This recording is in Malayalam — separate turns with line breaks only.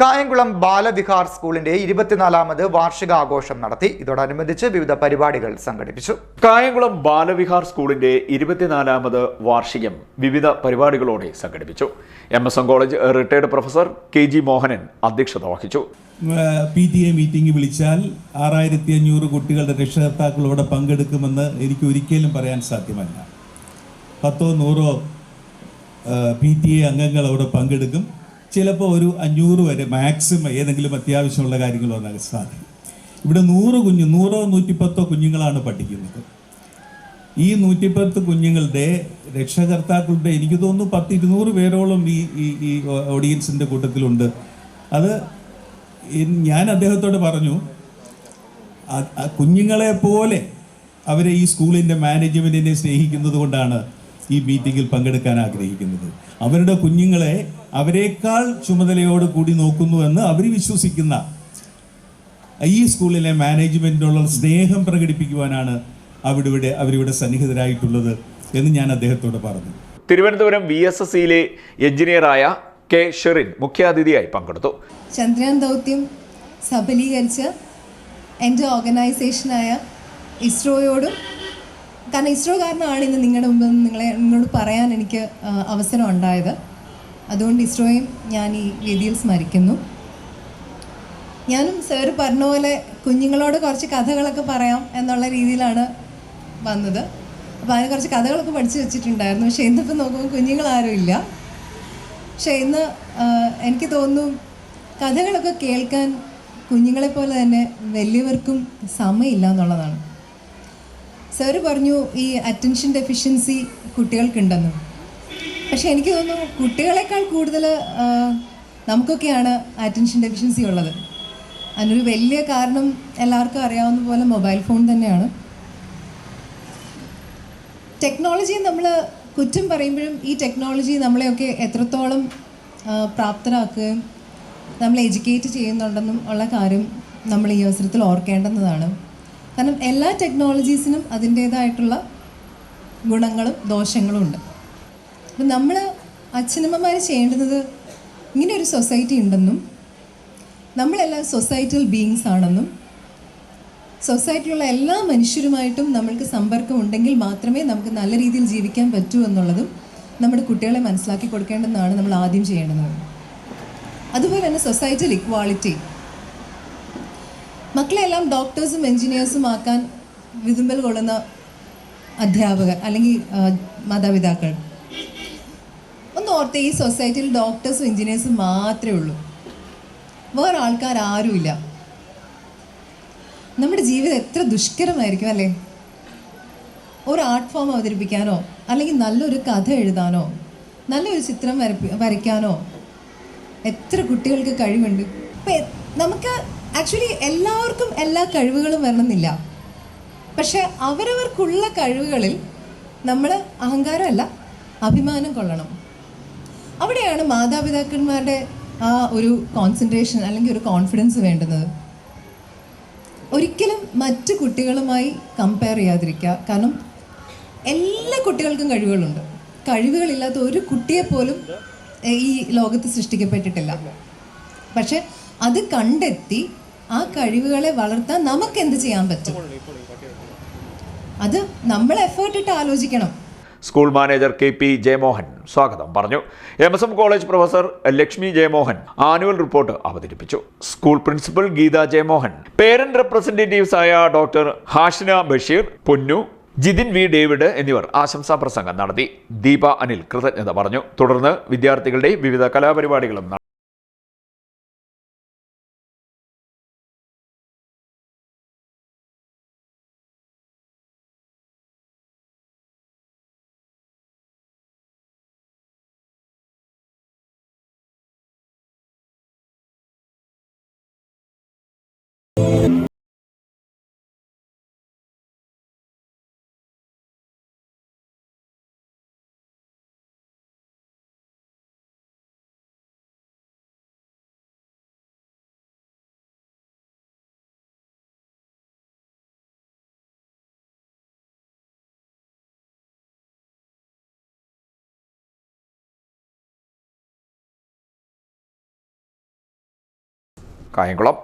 കായംകുളം ബാലവിഹാർ സ്കൂളിന്റെ ഇരുപത്തിനാലാമത് വാർഷികാഘോഷം നടത്തി. ഇതോടനുബന്ധിച്ച് വിവിധ പരിപാടികൾ സംഘടിപ്പിച്ചു.
കായംകുളം ബാലവിഹാർ സ്കൂളിന്റെ ഇരുപത്തിനാലാമത് വാർഷികം വിവിധ പരിപാടികളോടെ സംഘടിപ്പിച്ചു. M S M college retired professor K G Mohanan അധ്യക്ഷത വഹിച്ചു.
പി ടി എ മീറ്റിംഗ് വിളിച്ചാൽ ആറായിരത്തി അഞ്ഞൂറ് കുട്ടികളുടെ രക്ഷകർത്താക്കളോടെ പങ്കെടുക്കുമെന്ന് എനിക്ക് ഒരിക്കലും പറയാൻ സാധ്യമല്ല. പത്തോ നൂറോ പി ടി എ അംഗങ്ങൾ അവിടെ പങ്കെടുക്കും. ചിലപ്പോൾ ഒരു അഞ്ഞൂറ് വരെ മാക്സിമം ഏതെങ്കിലും അത്യാവശ്യമുള്ള കാര്യങ്ങൾ വന്നാൽ സാധിക്കും. ഇവിടെ നൂറ് കുഞ്ഞു നൂറോ നൂറ്റിപ്പത്തോ കുഞ്ഞുങ്ങളാണ് പഠിക്കുന്നത്. ഈ നൂറ്റിപ്പത്ത് കുഞ്ഞുങ്ങളുടെ രക്ഷകർത്താക്കളുടെ എനിക്ക് തോന്നുന്നു പത്ത് ഇരുന്നൂറ് പേരോളം ഈ ഈ ഓഡിയൻസിന്റെ കൂട്ടത്തിലുണ്ട്. അത് ഞാൻ അദ്ദേഹത്തോട് പറഞ്ഞു കുഞ്ഞുങ്ങളെ പോലെ അവരെ ഈ സ്കൂളിന്റെ മാനേജ്മെന്റിനെ സ്നേഹിക്കുന്നത് കൊണ്ടാണ് ഈ മീറ്റിങ്ങിൽ പങ്കെടുക്കാൻ ആഗ്രഹിക്കുന്നത്. അവരുടെ കുഞ്ഞുങ്ങളെ അവരെക്കാൾ ചുമതലയോട് കൂടി നോക്കുന്നുവെന്ന് അവർ വിശ്വസിക്കുന്ന ഈ സ്കൂളിലെ മാനേജ്മെന്റിനുള്ള സ്നേഹം പ്രകടിപ്പിക്കുവാനാണ് അവിടെ ഇവിടെ അവരിവിടെ സന്നിഹിതരായിട്ടുള്ളത് എന്ന് ഞാൻ അദ്ദേഹത്തോട് പറഞ്ഞു.
തിരുവനന്തപുരം വി എസ് എസ് സിയിലെ എഞ്ചിനീയറായ കെ ഷെറിൻ മുഖ്യാതിഥിയായി പങ്കെടുത്തു.
ചന്ദ്രയാൻ ദൗത്യം സഫലീകരിച്ച് എന്റെ ഓർഗനൈസേഷനായ ഇസ്രോയോടും കാരണം ഇസ്രോ കാരണമാണ് ഇന്ന് നിങ്ങളുടെ മുമ്പിൽ നിങ്ങളെ നിങ്ങളോട് പറയാൻ എനിക്ക് അവസരം ഉണ്ടായത്. അതുകൊണ്ട് ഇസ്രോയും ഞാൻ ഈ വേദിയിൽ സ്മരിക്കുന്നു. ഞാനും സാറ് പറഞ്ഞ പോലെ കുഞ്ഞുങ്ങളോട് കുറച്ച് കഥകളൊക്കെ പറയാം എന്നുള്ള രീതിയിലാണ് വന്നത്. അപ്പോൾ അതിന് കുറച്ച് കഥകളൊക്കെ പഠിച്ചു വെച്ചിട്ടുണ്ടായിരുന്നു. പക്ഷേ ഇന്നിപ്പോൾ നോക്കുമ്പോൾ കുഞ്ഞുങ്ങളാരും ഇല്ല. പക്ഷെ ഇന്ന് എനിക്ക് തോന്നുന്നു കഥകളൊക്കെ കേൾക്കാൻ കുഞ്ഞുങ്ങളെപ്പോലെ തന്നെ വലിയവർക്കും സമയമില്ല എന്നുള്ളതാണ്. സാറ് പറഞ്ഞു ഈ അറ്റൻഷൻ ഡെഫിഷ്യൻസി കുട്ടികൾക്കുണ്ടെന്ന്. പക്ഷെ എനിക്ക് തോന്നുന്നു കുട്ടികളെക്കാൾ കൂടുതൽ നമുക്കൊക്കെയാണ് അറ്റൻഷൻ ഡെഫിഷ്യൻസി ഉള്ളത്. അതിനൊരു വലിയ കാരണം എല്ലാവർക്കും അറിയാവുന്ന പോലെ മൊബൈൽ ഫോൺ തന്നെയാണ്. ടെക്നോളജി നമ്മൾ കുറ്റം പറയുമ്പോഴും ഈ ടെക്നോളജി നമ്മളെയൊക്കെ എത്രത്തോളം പ്രാപ്തരാക്കുകയും നമ്മളെ എഡ്യൂക്കേറ്റ് ചെയ്യുന്നുണ്ടെന്നും ഉള്ള കാര്യം നമ്മൾ ഈ അവസരത്തിൽ ഓർക്കേണ്ടുന്നതാണ്. കാരണം എല്ലാ ടെക്നോളജീസിനും അതിന്റേതായിട്ടുള്ള ഗുണങ്ങളും ദോഷങ്ങളും ഉണ്ട്. അപ്പം നമ്മൾ അച്ഛനമ്മമാർ ചെയ്യേണ്ടുന്നത് ഇങ്ങനെ ഒരു സൊസൈറ്റി ഉണ്ടെന്നും നമ്മളെല്ലാം സൊസൈറ്റൽ ബീങ്സ് ആണെന്നും സൊസൈറ്റിയിലുള്ള എല്ലാ മനുഷ്യരുമായിട്ടും നമ്മൾക്ക് സമ്പർക്കം ഉണ്ടെങ്കിൽ മാത്രമേ നമുക്ക് നല്ല രീതിയിൽ ജീവിക്കാൻ പറ്റൂ എന്നുള്ളതും നമ്മുടെ കുട്ടികളെ മനസ്സിലാക്കി കൊടുക്കേണ്ടതെന്നാണ് നമ്മൾ ആദ്യം ചെയ്യേണ്ടത്. അതുപോലെ തന്നെ സൊസൈറ്റൽ ഇക്വാളിറ്റി മക്കളെല്ലാം ഡോക്ടേഴ്സും എൻജിനീയേഴ്സും ആക്കാൻ വിതുമ്പൽ കൊള്ളുന്ന അധ്യാപകർ അല്ലെങ്കിൽ മാതാപിതാക്കൾ. ഓർത്ത് ഈ സൊസൈറ്റിയിൽ ഡോക്ടേഴ്സും എഞ്ചിനീയേഴ്സും മാത്രമേ ഉള്ളൂ. വേറെ ആൾക്കാർ ആരുമില്ല നമ്മുടെ ജീവിതം എത്ര ദുഷ്കരമായിരിക്കും അല്ലേ? ഒരു ആർട്ട് ഫോം അവതരിപ്പിക്കാനോ അല്ലെങ്കിൽ നല്ലൊരു കഥ എഴുതാനോ നല്ലൊരു ചിത്രം വരപ്പി വരയ്ക്കാനോ എത്ര കുട്ടികൾക്ക് കഴിവുണ്ട്? ഇപ്പം നമുക്ക് ആക്ച്വലി എല്ലാവർക്കും എല്ലാ കഴിവുകളും വരണമെന്നില്ല. പക്ഷെ അവരവർക്കുള്ള കഴിവുകളിൽ നമ്മൾ അഹങ്കാരമല്ല അഭിമാനം കൊള്ളണം. അവിടെയാണ് മാതാപിതാക്കന്മാരുടെ ആ ഒരു കോൺസെൻട്രേഷൻ അല്ലെങ്കിൽ ഒരു കോൺഫിഡൻസ് വേണ്ടുന്നത്. ഒരിക്കലും മറ്റു കുട്ടികളുമായി കമ്പയർ ചെയ്യാതിരിക്കുക. കാരണം എല്ലാ കുട്ടികൾക്കും കഴിവുകളുണ്ട്. കഴിവുകളില്ലാത്ത ഒരു കുട്ടിയെ പോലും ഈ ലോകത്ത് സൃഷ്ടിക്കപ്പെട്ടിട്ടില്ല. പക്ഷെ അത് കണ്ടെത്തി ആ കഴിവുകളെ വളർത്താൻ നമുക്ക് എന്ത് ചെയ്യാൻ പറ്റും? അത് നമ്മൾ എഫേർട്ട് ഇട്ട് ആലോചിക്കണം.
School manager K P Jayamohan സ്വാഗതം പറഞ്ഞു. M S M college professor Lakshmi Jayamohan annual report അവതരിപ്പിച്ചു. School principal Geetha Jayamohan parent representatives ആയ doctor Hashina Basheer Ponnu Jithin V David എന്നിവർ ആശംസാ പ്രസംഗം നടത്തി. ദീപ അനിൽ കൃതജ്ഞത പറഞ്ഞു. തുടർന്ന് വിദ്യാർത്ഥികളുടെ വിവിധ കലാപരിപാടികളും കായംകുളം